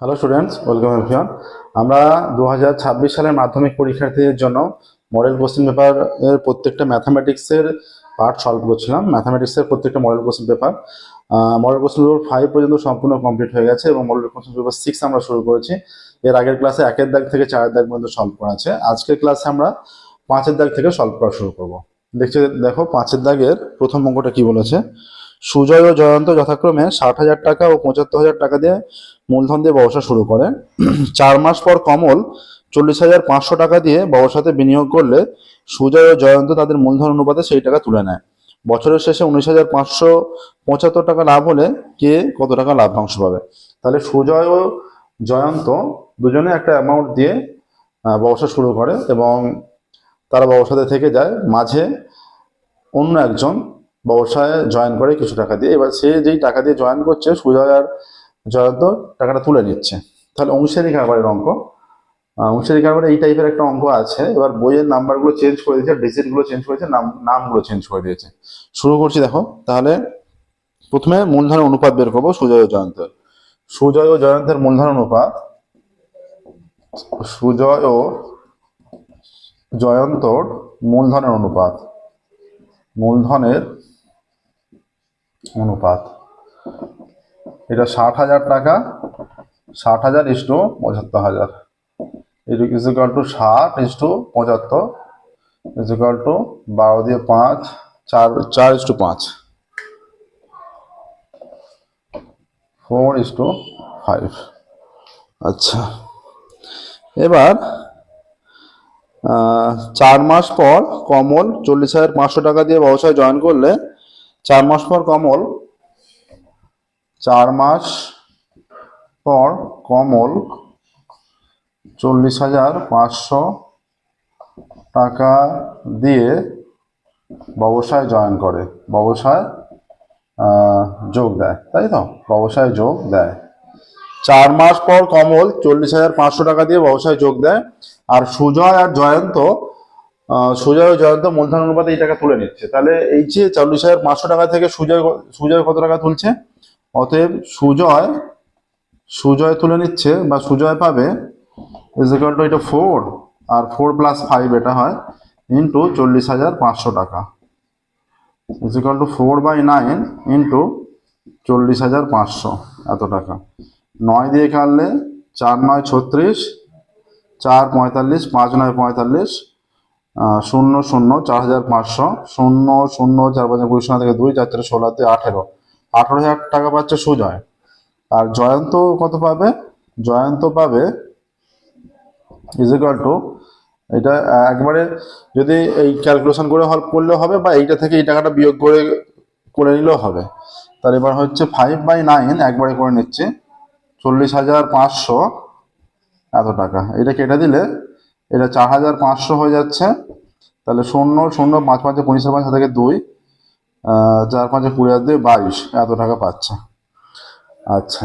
Hello students welcome everyone আমরা দু হাজার ছাব্বিশ সালের মাধ্যমিক পরীক্ষার্থীদের জন্য মডেল কোশ্চেন পেপার এর প্রত্যেকটা ম্যাথামেটিক্সের পার্ট সলভ করছিলাম। ম্যাথামেটিক্সের প্রত্যেকটা model question paper model question paper five পর্যন্ত সম্পূর্ণ কমপ্লিট হয়ে গেছে এবং মডেল কোশ্চেন পেপার সিক্স আমরা শুরু করেছি। এর আগের ক্লাসে একের দাগ থেকে চারের দাগ পর্যন্ত সলভ করা আছে। আজকের ক্লাসে আমরা পাঁচের দাগ থেকে সলভ করা শুরু করব। দেখছি, দেখো, পাঁচের দাগের প্রথম অঙ্কটা কি বলেছে? সুজয় ও জয়ন্ত যথাক্রমে ষাট হাজার টাকা ও পঁচাত্তর হাজার টাকা দিয়ে মূলধন দিয়ে ব্যবসা শুরু করে। চার মাস পর কমল চল্লিশ হাজার পাঁচশো টাকা দিয়ে ব্যবসাতে বিনিয়োগ করলে সুজয় ও জয়ন্ত তাদের মূলধন অনুপাতে সেই টাকা তুলে নেয়। বছরের শেষে উনিশ হাজার পাঁচশো পঁচাত্তর টাকা লাভ হলে কে কত টাকা লাভ্যাংশ পাবে? তাহলে সুজয় ও জয়ন্ত দুজনে একটা অ্যামাউন্ট দিয়ে ব্যবসা শুরু করে এবং তারা ব্যবসাতে থেকে যায়। মাঝে অন্য একজন ব্যবসায় জয়েন করে কিছু টাকা দিয়ে। এবার সে যেই টাকা দিয়ে জয়েন করছে, সুজয় আর জয়ন্ত টাকাটা তুলে নিচ্ছে। তাহলে অংশীদারি কারবারের অঙ্ক। অংশীদারি কারবারে এই টাইপের একটা অঙ্ক আছে। এবার বইয়ের নাম্বারগুলো চেঞ্জ করে দিয়েছে ডিজিটগুলো চেঞ্জ করেছে, নাম, নামগুলো চেঞ্জ করে দিয়েছে। শুরু করছি দেখো। তাহলে প্রথমে মূলধনের অনুপাত বের করব, সুজয় ও জয়ন্তের। সুজয় ও জয়ন্তের মূলধন অনুপাত। সুজয় ও জয়ন্তর মূলধনের অনুপাত। মূলধনের অনুপাত। এটা ষাট হাজার টাকা, ষাট হাজার ইস টু পঁচাত্তর হাজার। ইজ ইকাল টু ষাট ইস টু পঁচাত্তর। ইজ ইকাল টু বারো দিয়ে পাঁচ, চার চার ইস টু পাঁচ। ফোর ইস টু ফাইভ আচ্ছা। এবার চার মাস পর কমল চল্লিশ হাজার পাঁচশো টাকা দিয়ে ব্যবসায় জয়েন করলে চার মাস পর কমল। চার মাস পর কমল চল্লিশ হাজার পাঁচশো টাকা দিয়ে ব্যবসায় জয়েন করে। ব্যবসায় যোগ দেয়, তাই তো? ব্যবসায় যোগ দেয়। চার মাস পর কমল চল্লিশ হাজার পাঁচশো টাকা দিয়ে ব্যবসায় যোগ দেয়। আর সুজয় আর জয়ন্ত সুজয় জয়ন্ত মূলধন অনুপাতে এই টাকা তুলে নিচ্ছে। তাহলে এই যে চল্লিশ হাজার পাঁচশো টাকা থেকে সুজয় সুজয় কত টাকা তুলছে? অতএব সুজয় সুজয় তুলে নিচ্ছে বা সুজয় পাবে এটা ফোর আর ফোর প্লাস ফাইভ এটা হয় ইন্টু চল্লিশ হাজার পাঁচশো টাকা। Is equal to four by nine into চল্লিশ হাজার পাঁচশো এত টাকা। নয় দিয়ে কাটলে চার নয় ছত্রিশ, চার পঁয়তাল্লিশ, পাঁচ নয় পঁয়তাল্লিশ শূন্য শূন্য চার হাজার পাঁচশো, শূন্য শূন্য চার পাঁচ কুড়ি শূন্য থেকে দুই, চার চার ষোলো ষোলোতে আঠেরো। আঠেরো হাজার টাকা পাচ্ছে সুজয়। আর জয়ন্ত কত পাবে? জয়ন্ত পাবে ইজিক্যাল টু এটা একবারে যদি এই ক্যালকুলেশন করে হল করলেও হবে বা এইটা থেকে এই টাকাটা বিয়োগ করে করে নিলেও হবে। তার এবার হচ্ছে ফাইভ বাই নাইন একবারে করে নিচ্ছে। চল্লিশ হাজার পাঁচশো এত টাকা। এটা কেটে দিলে এটা চার হাজার পাঁচশো হয়ে যাচ্ছে। তাহলে শূন্য শূন্য পাঁচ পাঁচে পঁচিশ পাঁচ থেকে দুই চার পাঁচে কুড়ি হাজার দিয়ে বাইশ এত টাকা পাচ্ছে। আচ্ছা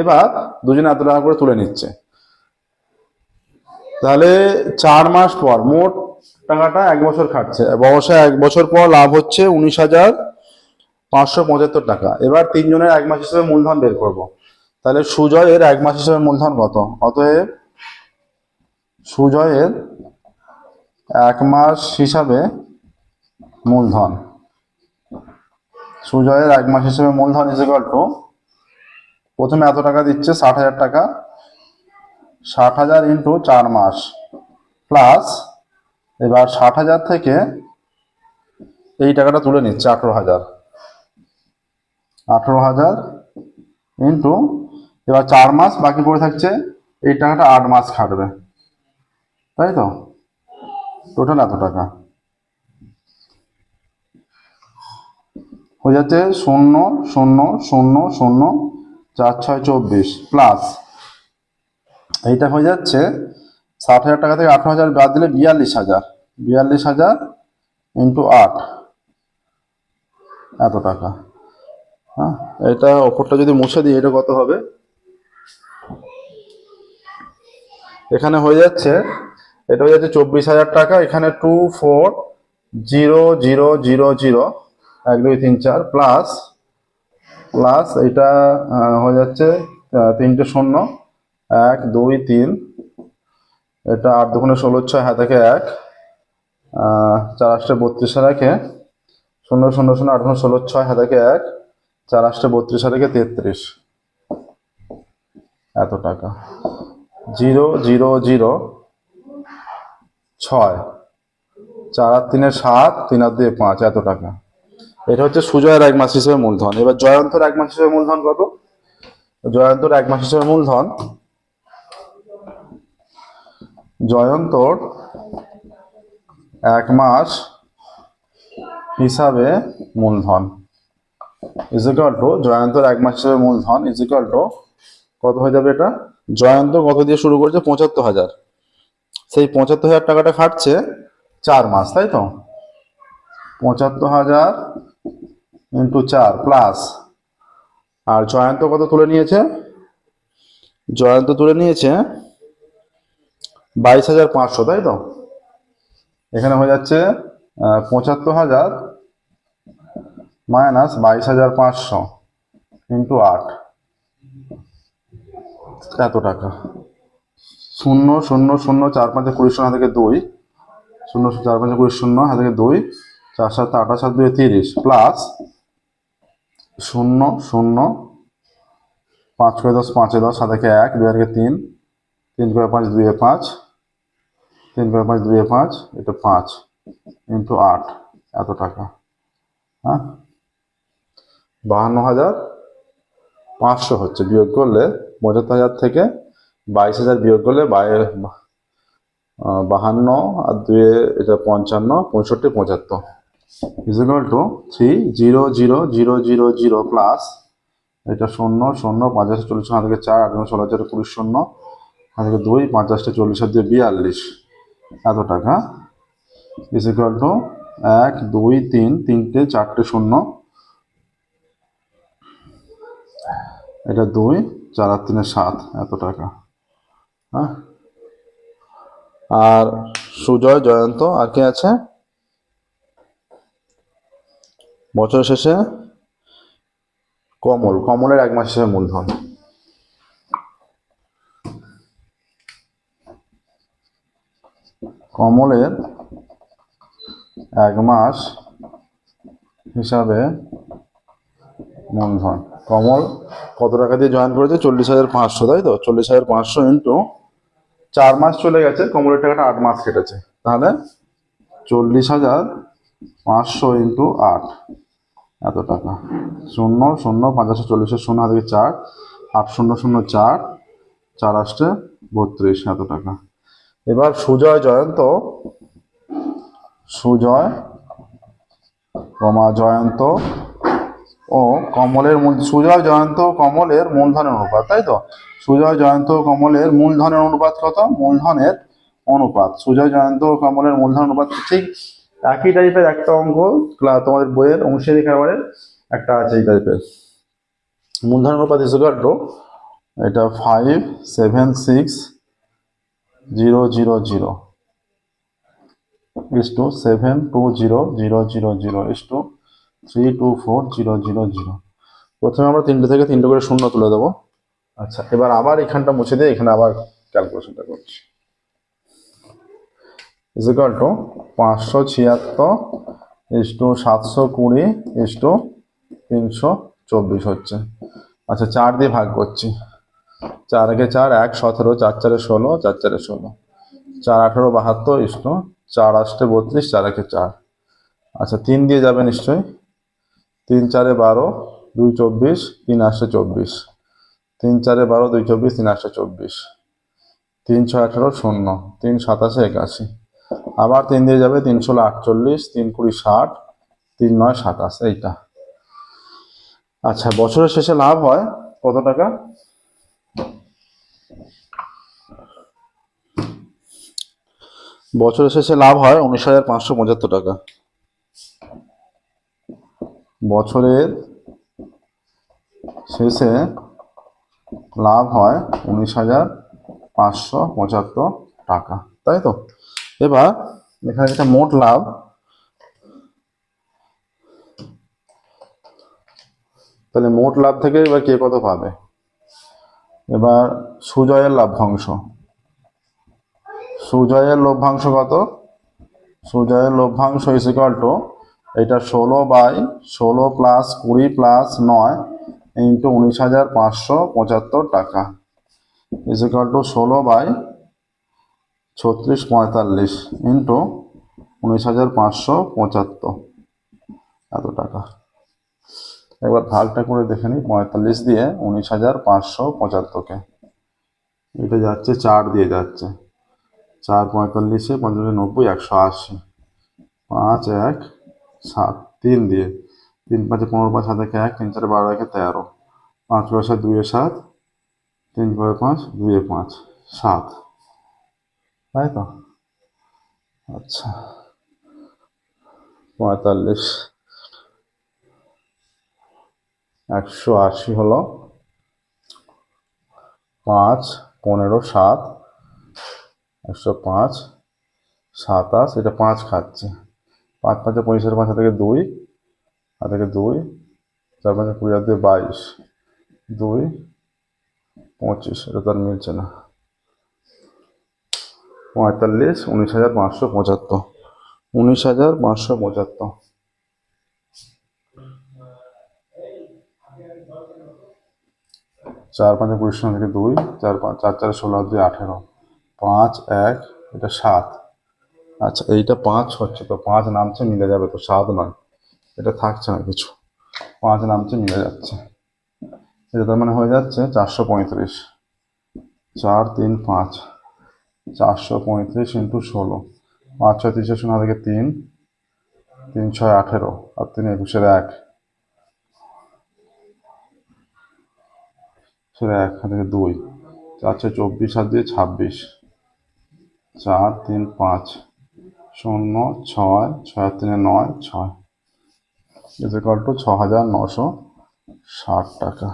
এবার দুজনে এত টাকা করে তুলে নিচ্ছে। তাহলে চার মাস পর মোট টাকাটা এক বছর খাটছে। ব্যবসায় এক বছর পর লাভ হচ্ছে উনিশ হাজার পাঁচশো পঁচাত্তর টাকা। এবার তিনজনের এক মাস হিসেবে মূলধন বের করব। তাহলে সুজয়ের এক মাস হিসেবে মূলধন কত? অতএব সুজয়ের এক মাস হিসাবে মূলধন। সুজয়ের এক মাস হিসেবে মূলধন ইজ ইকাল প্রথমে এত টাকা দিচ্ছে? ষাট হাজার টাকা। ষাট হাজার ইন্টু চার মাস। প্লাস এবার ষাট হাজার থেকে এই টাকাটা তুলে নিচ্ছে আঠেরো হাজার। আঠেরো হাজার ইন্টু এবার চার মাস বাকি পড়ে থাকছে। এই টাকাটা আট মাস খাটবে। তাই তো? টোটাল এত টাকা। হয়ে যাচ্ছে শূন্য শূন্য শূন্য শূন্য, চার, ছয়, চব্বিশ প্লাস এইটা হয়ে যাচ্ছে ষাট হাজার টাকা থেকে আঠারো হাজার বাদ দিলে বিয়াল্লিশ হাজার। বিয়াল্লিশ হাজার ইন্টু আট। এত টাকা। হ্যাঁ এটা ওপরটা যদি মুছে দিই, এটা কত হবে? এখানে হয়ে যাচ্ছে এটা হয়ে যাচ্ছে চব্বিশ হাজার টাকা। এখানে two four zero zero zero zero এক, দুই, তিন, চার প্লাস প্লাস এটা হয়ে যাচ্ছে তিনটে শূন্য, এক, দুই, তিন, এটা আট দুগুণে ষোলো, ছয় হাত থেকে এক চার আষ্টে বত্রিশ রেখে শূন্য শূন্য শূন্য, আট দুগুণে ষোলো, ছয় হাত থেকে এক, চার আষ্টে বত্রিশ রেখে তেত্রিশ। এত টাকা। জিরো জিরো জিরো ছয়। চার আর তিনে সাত, তিন আর দুয়ে পাঁচ, এত টাকা। এটা হচ্ছে সুজয়ের এক মাস হিসেবে মূলধন। এবার জয়ন্তর এক মাস হিসেবে মূলধন কত? জয়ন্তর এক মাস হিসেবে মূলধন। জয়ন্তর এক মাস হিসাবে মূলধন। ইজিক্যাল টু জয়ন্তর এক মাস হিসেবে মূলধন ইজিক্যাল টু কত হয়ে যাবে এটা? জয়ন্ত কত দিয়ে শুরু করেছে? পঁচাত্তর হাজার। সেই পঁচাত্তর হাজার টাকাটা খাটছে চার মাস, তাই তো? পঁচাত্তর হাজার ইন্টু চার প্লাস আর জয়ন্ত কত তুলে নিয়েছে? জয়ন্ত তুলে নিয়েছে বাইশ হাজার পাঁচশো, তাই তো? এখানে হয়ে যাচ্ছে পঁচাত্তর হাজার মাইনাস বাইশ হাজার পাঁচশো ইন্টু আট। এত টাকা। শূন্য শূন্য শূন্য, চার, পাঁচে কুড়ি, শূন্য থেকে দুই। শূন্য চার, পাঁচে কুড়ি, শূন্য, হাত থেকে দুই। চার, সাত আঠাশ সাত দুই তিরিশ। প্লাস শূন্য শূন্য, পাঁচ করে দশ, পাঁচে দশ হাত থেকে এক দুই থেকে তিন। তিন করে পাঁচ দুইয়ে পাঁচ। তিন করে পাঁচ দুইয়ে পাঁচ, এটা পাঁচ ইন্টু আট, এত টাকা। হ্যাঁ? বাহান্ন হাজার পাঁচশো হচ্ছে। বিয়োগ করলে পঁচাত্তর হাজার থেকে বাইশ হাজার বিয়োগ করলে বাহান্ন, আর দুয়ে এটা পঞ্চান্ন, পঁয়ষট্টি, পঁচাত্তর। Is equal to three zero zero zero zero zero plus এটা শূন্য শূন্য পঞ্চাশ চল্লিশ হাত থেকে চার, আট ষোলো হাজার কুড়ি, শূন্য। হাত থেকে দুই পঞ্চাশটা চল্লিশ দিয়ে বিয়াল্লিশ। এত টাকা। ইজিক্যাল টু এক, দুই, তিন, তিনটে, চারটে, শূন্য। এটা দুই, চার আর তিনে সাত। এত টাকা। আর সুজয়, জয়ন্ত, আর কে আছে? বছর শেষে? কমল, কমলের এক মাস হিসেবে মূলধন। কমলের এক মাস হিসাবে মূলধন কমল, কত টাকা দিয়ে জয়েন করেছে? চল্লিশ হাজার পাঁচশো, তাই তো? চল্লিশ হাজার পাঁচশো ইন্টু চার মাস চলে গেছে, কমলের টাকাটা আট মাস কেটেছে। তাহলে চল্লিশ হাজার পাঁচশো ইন্টু আট। এত টাকা। শূন্য শূন্য পঞ্চাশশো চল্লিশের শূন্য হাতে চার। আট, শূন্য শূন্য, চার। চার আষ্টে বত্রিশ, এত টাকা। এবার সুজয় জয়ন্ত। সুজয় কমা জয়ন্ত। ও কমলের মূল সুজয় জয়ন্ত কমলের মূলধনের অনুপাত, তাই তো? সুজয় জয়ন্ত কমলের মূলধনের অনুপাত কত? মূলধনের অনুপাত। সুজয় জয়ন্ত কমলের মূলধন অনুপাত ঠিক একই টাইপের একটা অঙ্ক তোমাদের বইয়ের অংশের খাবারের একটা আছে এই টাইপের মূলধন অনুপাত টু এটা five seven six zero zero zero is to seven two zero zero zero zero is to three two four zero zero zero প্রথমে আমরা তিনটে থেকে তিনটে করে শূন্য তুলে দেবো। আচ্ছা এবার আবার এখানটা মুছে দিয়ে এখানে আবার ক্যালকুলেশনটা করছি। ইজিকাল টু পাঁচশো ছিয়াত্তর ইস টু সাতশো কুড়ি ইস টু তিনশো চব্বিশ হচ্ছে। আচ্ছা চার দিয়ে ভাগ করছি। চার একে চার এক, সতেরো, চার চারে ষোলো, চার চারে ষোলো। চার আঠেরো বাহাত্তর ইস চার আষ্টে বত্রিশ, চার একে চার। আচ্ছা তিন দিয়ে যাবে নিশ্চয়ই। তিন চারে বারো, দুই চব্বিশ, তিন আটশো চব্বিশ। তিন চারে বারো, দুই চব্বিশ, তিন আটশো চব্বিশ। তিন ছয় আঠারো, শূন্য। তিন সাতাশে একাশি। আবার তিন দিয়ে যাবে তিন ষোলো, আটচল্লিশ, তিন কুড়ি, ষাট, তিন নয়, সাতাশ, এইটা। আচ্ছা বছরের শেষে লাভ হয় কত টাকা? বছরের শেষে লাভ হয় উনিশ হাজার পাঁচশো পঁচাত্তর টাকা। বছরের শেষে লাভ হয় উনিশ হাজার পাঁচশো পঁচাত্তর টাকা, তাই তো? এবার এখানে যেটা মোট লাভ। তাহলে মোট লাভ থেকে এবার কে কত পাবে? এবার সুজয়ের লভ্যাংশ। সুজয়ের লভ্যাংশ কত? সুজয়ের লভ্যাংশ টু এটা ষোলো বাই ষোলো প্লাস কুড়ি প্লাস নয় ইন্টু উনিশ হাজার পাঁচশো পঁচাত্তর টাকা। ইজ ইকাল টু ষোলো বাই ছত্রিশ পঁয়তাল্লিশ ইন্টু উনিশ হাজার পাঁচশো পঁচাত্তর। এত টাকা। এবার ভাগটা করে দেখে নিই, পঁয়তাল্লিশ দিয়ে উনিশ হাজার পাঁচশো পঁচাত্তরকে। এটা যাচ্ছে চার দিয়ে যাচ্ছে। চার পঁয়তাল্লিশে পঞ্চাশ নব্বই, একশো আশি। পাঁচ, এক সাত, তিন দিয়ে তিন পাঁচে পনেরো পাঁচ, সাত একে এক, তিন চারে বারো একে তেরো। পাঁচ পয়সা দুইয়ে সাত, তিন পরে পাঁচ দুইয়ে পাঁচ, সাত। তাই তো? আচ্ছা। পঁয়তাল্লিশ। একশো আশি হলো পাঁচ, পনেরো, সাত। একশো পাঁচ, সাতাশ, এটা পাঁচ খাচ্ছে। পাঁচ পাঁচে পঁচিশের পাঁচা থেকে দুই আর থেকে দুই, চার পাঁচে কুড়ি আর দুই বাইশ, দুই, পঁচিশ, এটা তো আর মিলছে না। পঁয়তাল্লিশ, উনিশ হাজার পাঁচশো পঁচাত্তর, উনিশ হাজার পাঁচশো পঁচাত্তর। চার পাঁচে কুড়ির থেকে দুই, চার পাঁচ, চার চার ষোলো দুই আঠেরো, পাঁচ, এক, এটা সাত। আচ্ছা এইটা পাঁচ হচ্ছে তো, পাঁচ নামছে, মিলে যাবে তো সাত নয়। এটা থাকছে না কিছু। পাঁচ নামছে, মিলে যাচ্ছে। এটা তার মানে হয়ে যাচ্ছে চারশো পঁয়ত্রিশ। চার, তিন, পাঁচ। চারশো পঁয়ত্রিশ ইন্টু ষোলো। পাঁচ, ছয় তিরিশে শূন্য থেকে তিন। তিন, ছয়, আঠেরো। আর তিন একুশের এক। সেটা এক থেকে দুই। চার, ছয়, চব্বিশ আর দিয়ে ছাব্বিশ। চার, তিন, পাঁচ। শূন্য ছয় ছয় তিনে নয়, ছয়। ইজিকাল টু ছ হাজার নশো ষাট টাকা।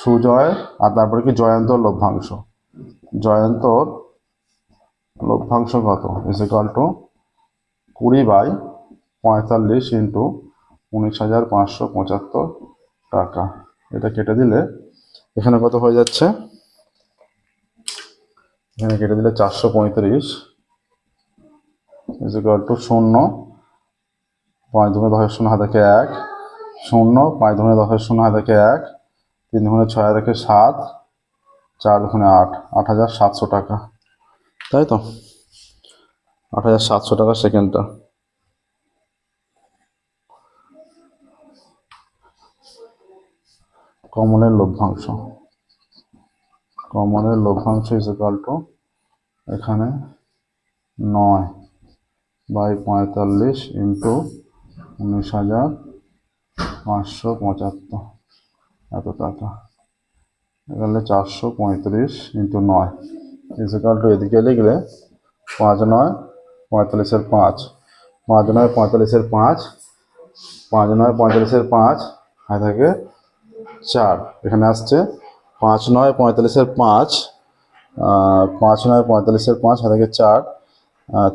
সুজয়, আর তারপরে কি জয়ন্তর লভ্যাংশ। জয়ন্তর লভ্যাংশ কত? ইজিকাল টু কুড়ি বাই পঁয়তাল্লিশ ইন্টু উনিশ হাজার পাঁচশো পঁচাত্তর টাকা। এটা কেটে দিলে এখানে কত হয়ে যাচ্ছে? এখানে কেটে দিলে চারশো পঁয়ত্রিশ। ইজিকাল টু শূন্য পাঁচ দুগুণে দশের শূন্য হাত এক। শূন্য পাঁচ দুগুণে দশের শূন্য হাত এক। তিন দুগুণে ছয় থেকে সাত। চার দুগুণে আট। আট হাজার সাতশো টাকা। তাই তো? আট হাজার সাতশো টাকা সেকেন্ডটা কমনের লভ্যাংশ। কমনের লভ্যাংশ ইজিকাল টু এখানে নয়। বাই পঁয়তাল্লিশ ইন্টু উনিশ হাজার পাঁচশো পঁচাত্তর। এত টাকা। এখানে চারশো পঁয়ত্রিশ ইন্টু নয়। ইজিকাল টু এদিকে লিখলে পাঁচ নয়, পঁয়তাল্লিশের পাঁচ। পাঁচ নয়, পঁয়তাল্লিশের পাঁচ। পাঁচ নয়, পঁয়তাল্লিশের পাঁচ। হাই থাকে চার। এখানে আসছে পাঁচ নয়, পঁয়তাল্লিশের পাঁচ। পাঁচ নয়, পঁয়তাল্লিশের পাঁচ হাই থেকে চার।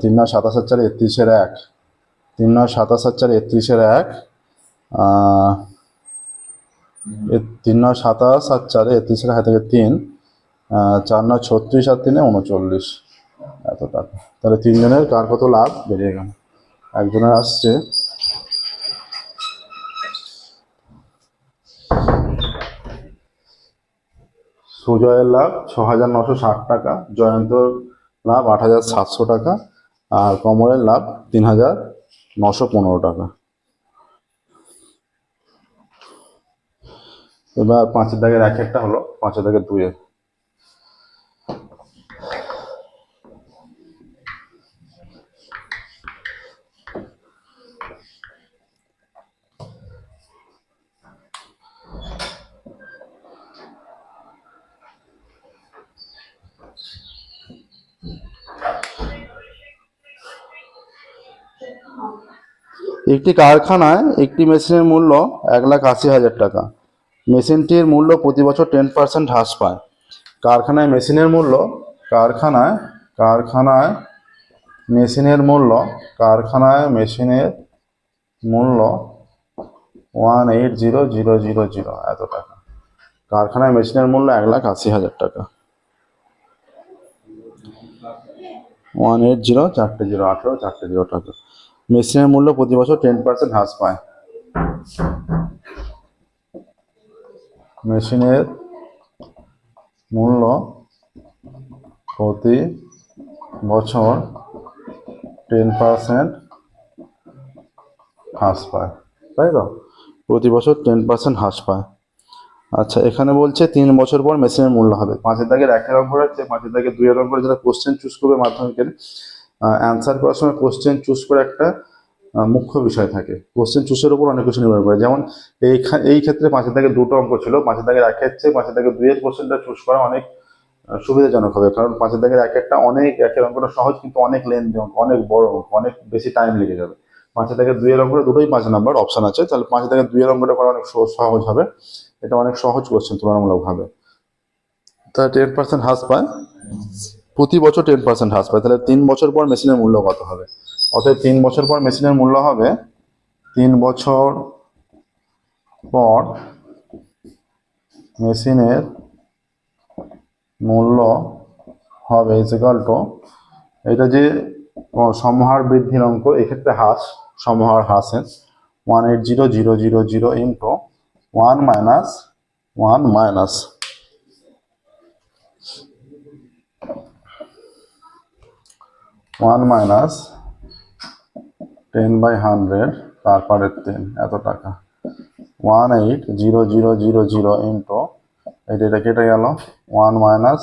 তিন নয় সাতাশ চার একত্রিশের এক। তিন নয় সাতাশ চার একত্রিশের এক। তিন নয় সাতাশ আর চারে একত্রিশের হাই থেকে তিন। চার নয় ছত্রিশ আর তিনে উনচল্লিশ। এত টাকা। তাহলে তিনজনের কার কত লাভ? বেরিয়ে গেল। একজনের আসছে। সুজয়ের লাভ ছ হাজার নশো ষাট টাকা। জয়ন্তর লাভ আট হাজার সাতশো টাকা আর কমলের লাভ তিন হাজার নশো পনেরো টাকা। এবার পাঁচের দাগের এক একটা হলো, পাঁচের দাগের দুইয়ের একটি কারখানায় একটি মেশিনের মূল্য এক লাখ আশি হাজার টাকা। মেশিনটির মূল্য প্রতি বছর টেন পার্সেন্ট হ্রাস পায়। কারখানায় মেশিনের মূল্য, কারখানায় কারখানায় মেশিনের মূল্য, কারখানায় মেশিনের মূল্য one eight zero zero zero zero এত টাকা। কারখানায় মেশিনের মূল্য এক লাখ আশি হাজার টাকা। ওয়ান এইট জিরো চারটে জিরো আঠেরো, চারটে জিরো টাকা মেশিনের মূল্য প্রতি বছর টেন পার্সেন্ট হ্রাস পায়। মেশিনের মূল্য প্রতি বছর টেন পার্সেন্ট হ্রাস পায়। তাই তো? প্রতি বছর টেন পার্সেন্ট হ্রাস পায়। আচ্ছা এখানে বলছে তিন বছর পর মেশিনের মূল্য হবে। পাঁচের দাগের একের অঙ্ক আছে পাঁচের দাগের দুইয়ের অঙ্ক যারা কোশ্চেন চুজ করবে মাধ্যমিকের অ্যান্সার করার সময় কোশ্চেন চুজ করে একটা মুখ্য বিষয় থাকে। কোশ্চেন চুজের উপর অনেক কিছু নির্ভর করে। যেমন এই এই ক্ষেত্রে পাঁচের দাগের দুটো অঙ্ক ছিল। পাঁচের দাগের একের চেয়ে পাঁচের দাগের দুইয়ের কোশ্চেনটা চুজ করা অনেক সুবিধাজনক হবে। কারণ পাঁচের দাগের এক একটা অনেক একের অঙ্কটা সহজ, কিন্তু অনেক লেন্থি অঙ্ক, অনেক বড় অঙ্ক, অনেক বেশি টাইম লেগে যাবে। পাঁচের দাগের দুইয়ের অঙ্কটা দুটোই পাঁচ নাম্বার অপশন আছে। তাহলে পাঁচের দাগের দুইয়ের অঙ্কটা করা অনেক সহ- সহজ হবে। এটা অনেক সহজ কোশ্চেন তুলনামূলকভাবে। তা টেন পার্সেন্ট হ্রাস পায়। প্রতি বছর টেন পার্সেন্ট হ্রাস পায়। তাহলে তিন বছর পর মেশিনের মূল্য কত হবে? অর্থাৎ তিন বছর পর মেশিনের মূল্য হবে তিন বছর পর মেশিনের মূল্য হবে ইজিক্যাল টু এটা যে সমহার বৃদ্ধির অঙ্ক, এক্ষেত্রে হ্রাস, সমহার হ্রাসের one eight zero zero zero zero into one minus one minus one minus ten by hundred তারপরে তিন, এত টাকা। One eight zero zero zero zero into এইটা এটা কেটে গেল, ওয়ান মাইনাস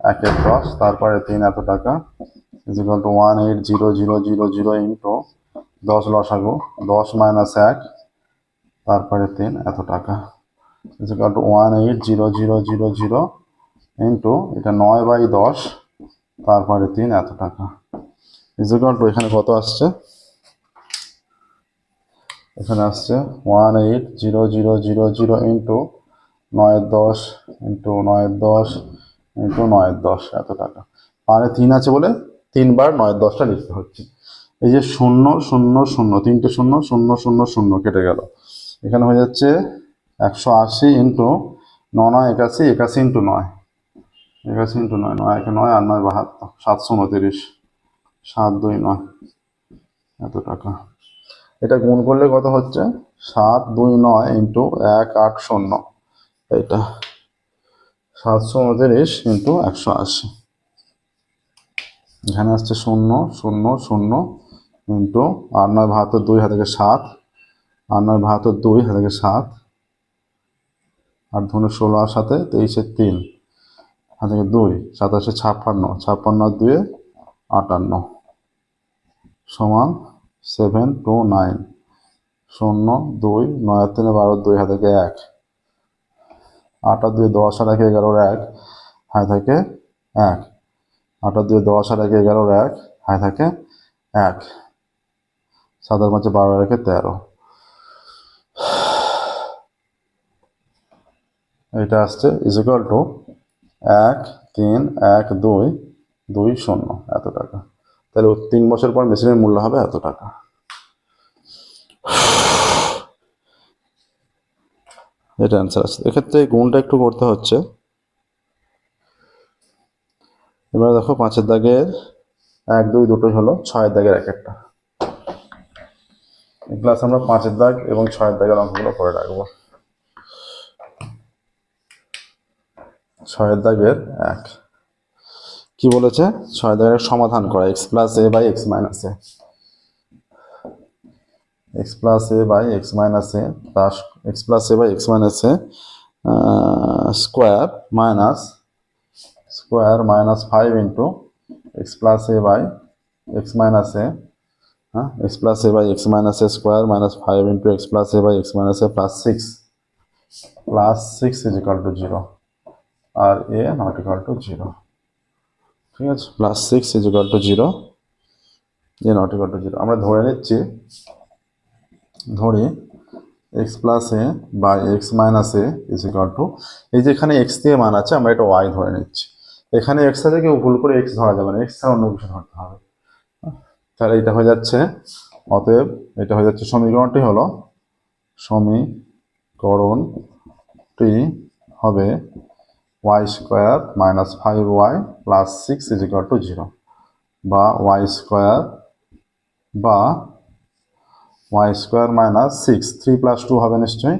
একের দশ তারপরে তিন, এত টাকা। Is equal to one eight zero zero zero zero into দশ লসাগু, দশ মাইনাস এক তারপরে তিন, এত টাকা। Is equal to one eight zero zero zero zero into এটা নয় বাই দশ তারপরে তিন, এত টাকা। ইজিক্যাল টু এখানে কত আসছে? এখানে আসছে one eight zero zero zero zero into নয়ের দশ ইন্টু নয়ের দশ ইন্টু নয়ের দশ এত টাকা। পারে তিন আছে বলে তিনবার নয়ের দশটা লিখতে হচ্ছে। এই যে শূন্য শূন্য শূন্য, তিনটে শূন্য শূন্য শূন্য শূন্য কেটে গেল। এখানে হয়ে যাচ্ছে একশো আশি ইন্টু নয় একাশি একাশি ইন্টু নয়। একাশি ইন্টু নয় নয় একে নয় আর নয় বাহাত্তর, সাতশো উনতিরিশ। সাত, দুই, নয়। এত টাকা। এটা গুণ করলে কত হচ্ছে? সাত, দুই, নয় ইন্টু এক, আট, শূন্য। এটা সাতশো উনতিরিশ ইন্টু একশো আশি। এখানে আসছে শূন্য শূন্য শূন্য ইন্টু আট, নয়, বাহাত্তর, দুই হাতে সাত। আট, নয়, বাহাত্তর, দুই হাতে সাত। আর ধনু ষোলো আর সাথে তেইশে তিন। হাতে দুই, সাতাশে ছাপ্পান্ন। ছাপ্পান্ন দুয়ে আটান্ন। সমান সেভেন টু নাইন শূন্য, দুই, নয়, তিনে, বারো, দুই, হাতে এক? আট দুই, দশ আর এক, এগারোর এক হাই থাকে এক। আট দুই, দশ আর এক, এগারোর এক হাই থাকে এক। সাতের মাঝে বারো রেখে তেরো। এটা আসছে ইজিক্যাল টু এক, তিন, এক, দুই দুই শূন্য, এত টাকা। তাহলে তিন বছর পর মেশিনের মূল্য হবে এত টাকা। এটা অ্যান্সার আছে। এক্ষেত্রে গুণটা একটু করতে হচ্ছে। এবার দেখো পাঁচের দাগের এক, দুই দুটোই হলো ছয়ের দাগের এক একটা। ক্লাস আমরা পাঁচের দাগ এবং ছয়ের দাগের অঙ্কগুলো করে রাখব। ছয়ের দাগের এক। কি বলেছে? ছয় দাগের সমাধান করা x plus a by x minus a x plus a by x minus a plus x plus a by x minus a square minus square minus five into x plus a by x minus a হ্যাঁ x plus a by x minus a square minus five into x plus a by x minus a plus six plus six is to zero R a not equal to zero ঠিক আছে? Plus six is equal to zero a not equal to zero আমরা ধরে নিচ্ছি, ধরে x plus a by x minus a is equal to এই যে এখানে x দিয়ে মান আছে, আমরা এটা ওয়াই ধরে নিচ্ছি। এখানে এক্স আছে কেউ ভুল করে এক্স ধরা যাবে না। এক্স ছাড়া অন্য কিছু ধরতে হবে। তাহলে এটা হয়ে যাচ্ছে। অতএব এটা হয়ে যাচ্ছে সমীকরণটি হলো সমীকরণটি হবে y square minus five y plus six is equal to zero বা ওয়াই স্কোয়ার বা y square minus six three plus two হবে নিশ্চয়ই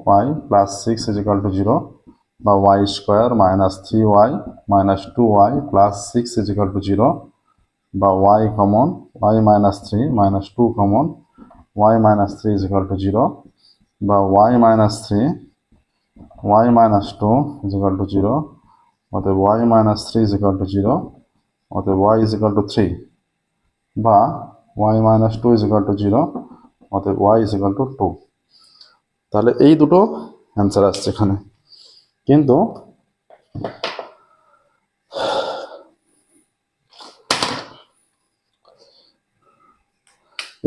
y plus six is equal to zero বা y square minus three y minus two y plus six is equal to zero বা y common y minus three minus two common y minus three is equal to zero বা y minus three y minus two is equal to zero অতএব y minus three is equal to zero অতএব y is equal to three বা y minus two is equal to zero অতএব y is equal to two তাহলে এই দুটো answer আসছে এখানে। কিন্তু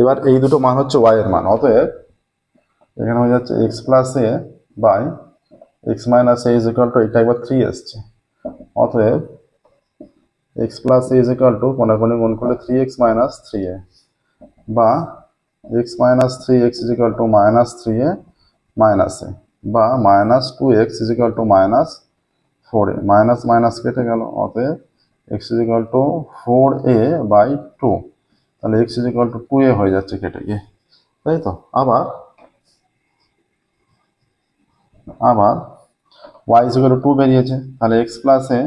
এবার এই দুটো মান হচ্ছে ওয়াই এর মান। অতএব এখানে হয়ে যাচ্ছে x plus a by x minus a is equal to এটা একবার থ্রি এসছে। অতএব x plus a is equal to কোনাকুনি গুণ করলে three x minus three a বা x minus three x is equal to minus three a minus a বা minus two x is equal to minus four a minus minus কেটে গেল। অতএব x is equal to four a by two তাহলে x is equal to two a হয়ে যাচ্ছে কেটে গিয়ে। তাই তো? আবার আবার ওয়াই ইজ ইকাল টু বেরিয়েছে, তাহলে এক্স প্লাস এ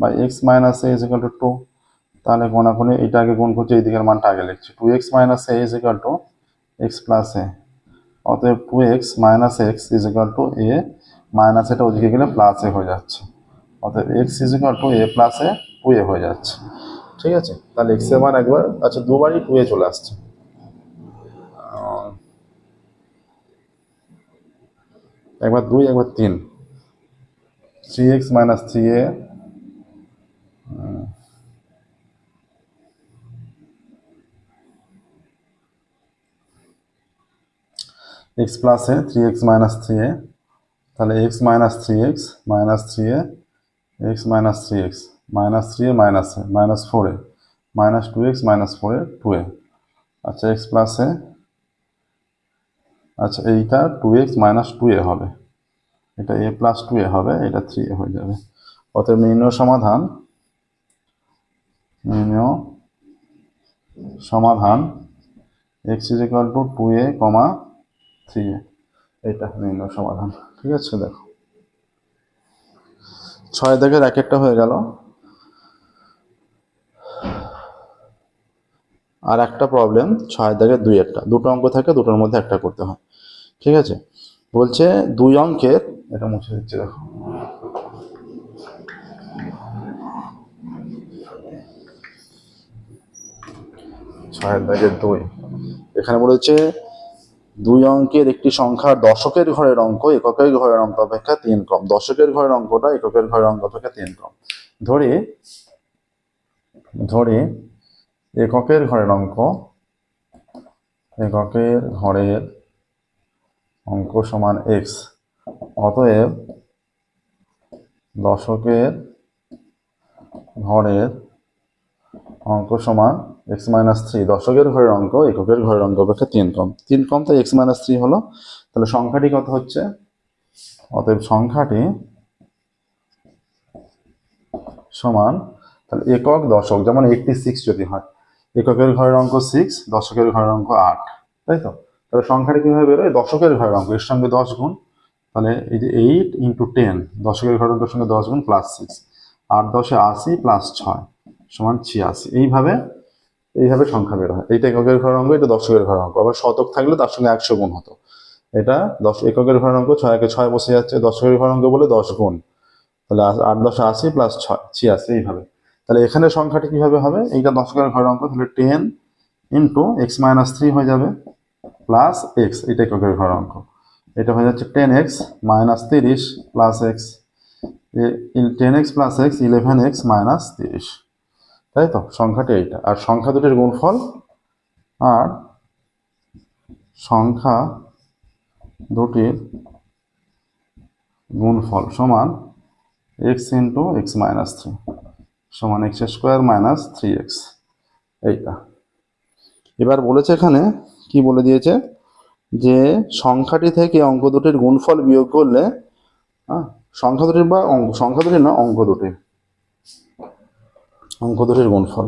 বা x minus a is equal to two তাহলে কোনাকুনি এটা আগে গুণ করছে এই দিকের মানটা আগে লিখছি। Two x minus a is equal to x plus a অতএব two x minus x is equal to a minus এটা ওদিকে গেলে প্লাস এ হয়ে যাচ্ছে। অতএব x is equal to a plus a two a হয়ে যাচ্ছে। ঠিক আছে? তাহলে এক্সের মান একবার আচ্ছা দুবারই টু এ চলে আসছে। একবার দুই, একবার তিন। Three x minus three a x plus a three x minus three a তাহলে x minus three x minus three a x minus three x minus three a minus a minus four a minus two x minus four a two a আচ্ছা x plus a আচ্ছা এইটা two x minus two a হবে। এটা এ plus two a হবে, এটা three এ হয়ে যাবে। অতএব নির্ণয় সমাধান নির্ণয় সমাধান x is equal to two a comma three a এটা নির্ণয় সমাধান, ঠিক আছে? দেখো। ছয় দাগের এক একটা হয়ে গেল। আর একটা প্রবলেম ছয় দাগের দুই একটা। দুটো অঙ্ক থাকে, দুটোর মধ্যে একটা করতে হয়। ঠিক আছে? বলছে দুই অঙ্কের এটা মুছে দিচ্ছি, দেখো। ছয় দাগের দুই। এখানে বলেছে দুই অঙ্কের একটি সংখ্যার দশকের ঘরের অঙ্ক, এককের ঘরের অঙ্ক অপেক্ষা তিন কম দশকের ঘরের অঙ্কটা এককের ঘরের অঙ্ক অপেক্ষা তিন কম ধরি ধরি, এককের ঘরের অঙ্ক, এককের ঘরের অঙ্ক সমান এক্স অতএব দশকের ঘরের অঙ্ক সমান এক্স মাইনাস থ্রি দশকের ঘরের অঙ্ক, এককের ঘরের অঙ্ক অপেক্ষা তিন কম। তিন কম তাই এক্স মাইনাস থ্রি হলো। তাহলে সংখ্যাটি কত হচ্ছে? অতএব সংখ্যাটি সমান, তাহলে একক দশক, যেমন এইটটি সিক্স যদি হয়, এককের ঘরের অঙ্ক সিক্স দশকের ঘরের অঙ্ক আট। তাই তো? তাহলে সংখ্যাটি কীভাবে বেরোয়? দশকের ঘরের অঙ্ক, এর সঙ্গে দশ গুণ তাহলে এই যে এইট ইন্টু টেন দশকের অঙ্কের সঙ্গে দশ গুণ প্লাস সিক্স আট দশে আশি প্লাস ছয়, সমান ছিয়াশি। এইভাবে এইভাবে সংখ্যা বের হয়। এইটা এককের ঘরের অঙ্ক, এটা দশকের ঘরের অঙ্ক। আবার শতক থাকলে তার সঙ্গে একশো গুণ হতো। এটা দশ, এককের ঘরের অঙ্ক, ছয় একে ছয় বসে যাচ্ছে, দশকের ঘরের অঙ্ক বলে দশ গুণ। তাহলে আট দশে আশি প্লাস ছয়, ছিয়াশি, এইভাবে। তাহলে এখানে সংখ্যাটি কীভাবে হবে? এইটা দশকের ঘরের অঙ্ক, তাহলে ten into x minus three হয়ে যাবে প্লাস এক্স এটা এককের ঘরের অঙ্ক। এটা হয়ে যাচ্ছে টেন এক্স মাইনাস তিরিশ plus x. Ten x plus x eleven x minus তিরিশ। তাই তো? সংখ্যাটি এইটা। আর সংখ্যা দুটির গুণফল আর সংখ্যা দুটির গুণফল সমান x into x minus three. সমান x square minus three x. এইটা। এবার বলেছে এখানে, কি বলে দিয়েছে? যে সংখ্যাটি থেকে অঙ্ক দুটির গুণফল বিয়োগ করলে সংখ্যা দুটির বা অঙ্ক, সংখ্যা দুটির না, অঙ্ক দুটির। অঙ্ক দুটির গুণফল।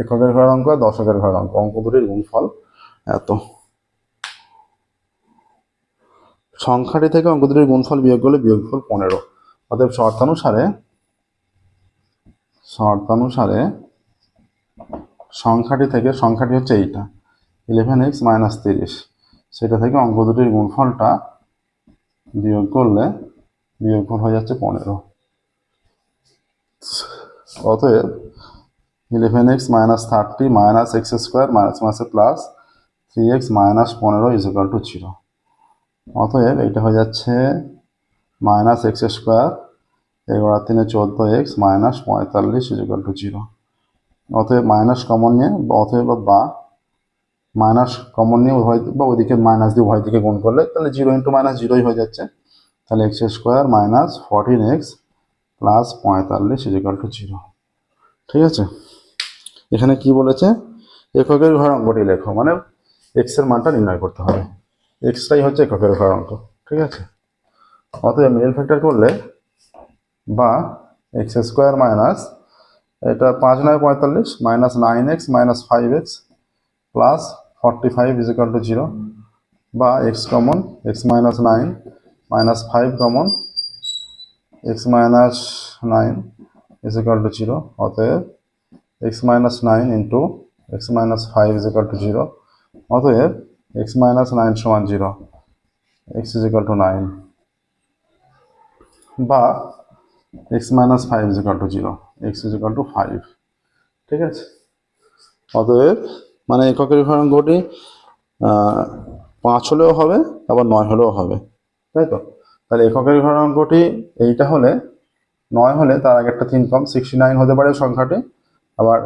এককের ঘরের অঙ্ক আর দশকের ঘরের অঙ্ক অঙ্ক দুটির গুণফল এত। সংখ্যাটি থেকে অঙ্ক দুটির গুণফল বিয়োগ করলে বিয়োগফল পনেরো। অতএব শর্তানুসারে শর্তানুসারে সংখ্যাটি থেকে, সংখ্যাটি হচ্ছে এইটা। ইলেভেন এক্স মাইনাস তিরিশ। সেটা থেকে অঙ্ক দুটির গুণফলটা বিয়োগ করলে বিয়োগফল হয়ে যাচ্ছে পনেরো। অতএব eleven x minus thirty minus x square minus মাসে প্লাস থ্রি এক্স মাইনাস পনেরো ইজ ইকাল টু জিরো অতএব এটা হয়ে যাচ্ছে মাইনাস এক্স স্কোয়ার এগারো তিনে চোদ্দ এক্স মাইনাস পঁয়তাল্লিশ ইজ ইকাল টু জিরো অতএব মাইনাস কমন নিয়ে অতএব বা মাইনাস কমন নিয়ে উভয় বা ওইদিকে মাইনাস দিয়ে উভয় দিকে গুণ করলে, তাহলে জিরো ইন্টু মাইনাস জিরোই হয়ে যাচ্ছে। তাহলে x square minus fourteen x plus পঁয়তাল্লিশ ইজিকাল টু জিরো ঠিক আছে? এখানে কি বলেছে? এককের ঘর অঙ্কটি লেখো মানে এক্সের মানটা নির্ণয় করতে হবে। এক্সটাই হচ্ছে এককের ঘর অঙ্ক, ঠিক আছে? অতএব মিডল ফ্যাক্টর করলে বা এক্স স্কোয়ার মাইনাস এটা পাঁচ নয় পঁয়তাল্লিশ minus nine x minus five x plus forty five is equal to zero বা x common x minus nine minus five common x minus nine is equal to zero অতএব x minus nine into x minus five is equal to zero অতএব x minus nine সমান zero x is equal to nine বা x minus five is to zero x is equal to five ঠিক আছে? অতএব মানে এককের ঘর অঙ্কটি পাঁচ হলেও হবে, আবার নয় হলেও হবে। তাই তো? তাহলে এককের ঘর অঙ্কটি এইটা হলে, নয় হলে তার আগে একটা তিন কম সিক্সটি নাইন হতে পারে সংখ্যাটি, আবার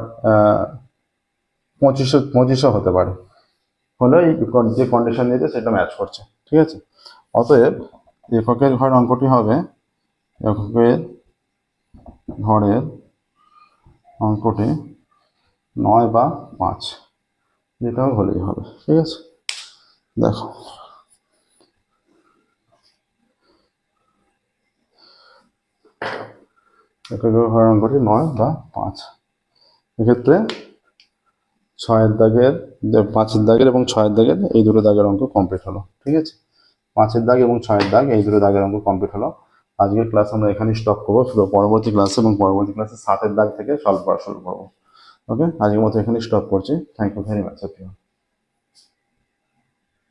পঁচিশশো পঁচিশশো হতে পারে। হলে এই যে কন্ডিশন দিয়েছে সেটা ম্যাচ করছে, ঠিক আছে? অতএব এককের ঘর অঙ্কটি হবে, এককের ঘরের অঙ্কটি নয় বা পাঁচ। যেটাও হলেই হবে, ঠিক আছে? দেখো। ঘর অঙ্কটি নয় বা পাঁচ। এক্ষেত্রে ছয়ের দাগের পাঁচের দাগের এবং ছয়ের দাগের এই দুটো দাগের অঙ্ক কমপ্লিট হলো, ঠিক আছে? পাঁচের দাগ এবং ছয়ের দাগ এই দুটো দাগের অঙ্ক কমপ্লিট হলো। আজকের ক্লাস আমরা এখানেই স্টপ করব পরবর্তী ক্লাসে এবং পরবর্তী ক্লাসে সাতের দাগ থেকে সলভ করা শুরু করব। ওকে আজকের মতো এখানেই স্টপ করছি। Thank you very much